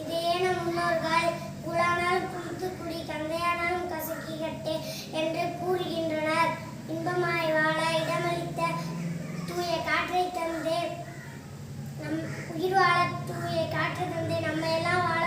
இதையே நம் முன்னோர்கள் கூழானால் குடி கந்தையானாலும் கசக்கி என்று கூறுகின்றனர். இன்பமாய் வாழ இடமளித்த தூய காற்றை தந்து நம் உயிர் வாழ தூய காற்றை தந்து நம்ம எல்லாம் வாழ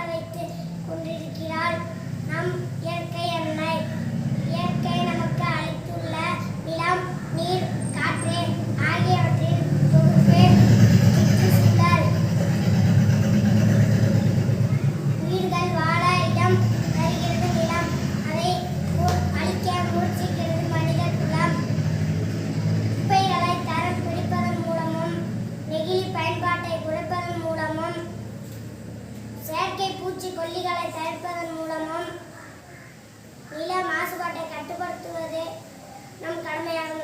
பூச்சி கொல்லிகளை தவிர்ப்பதன் மூலமும் நில மாசுபாட்டை கட்டுப்படுத்துவது நம் கடமையாகும்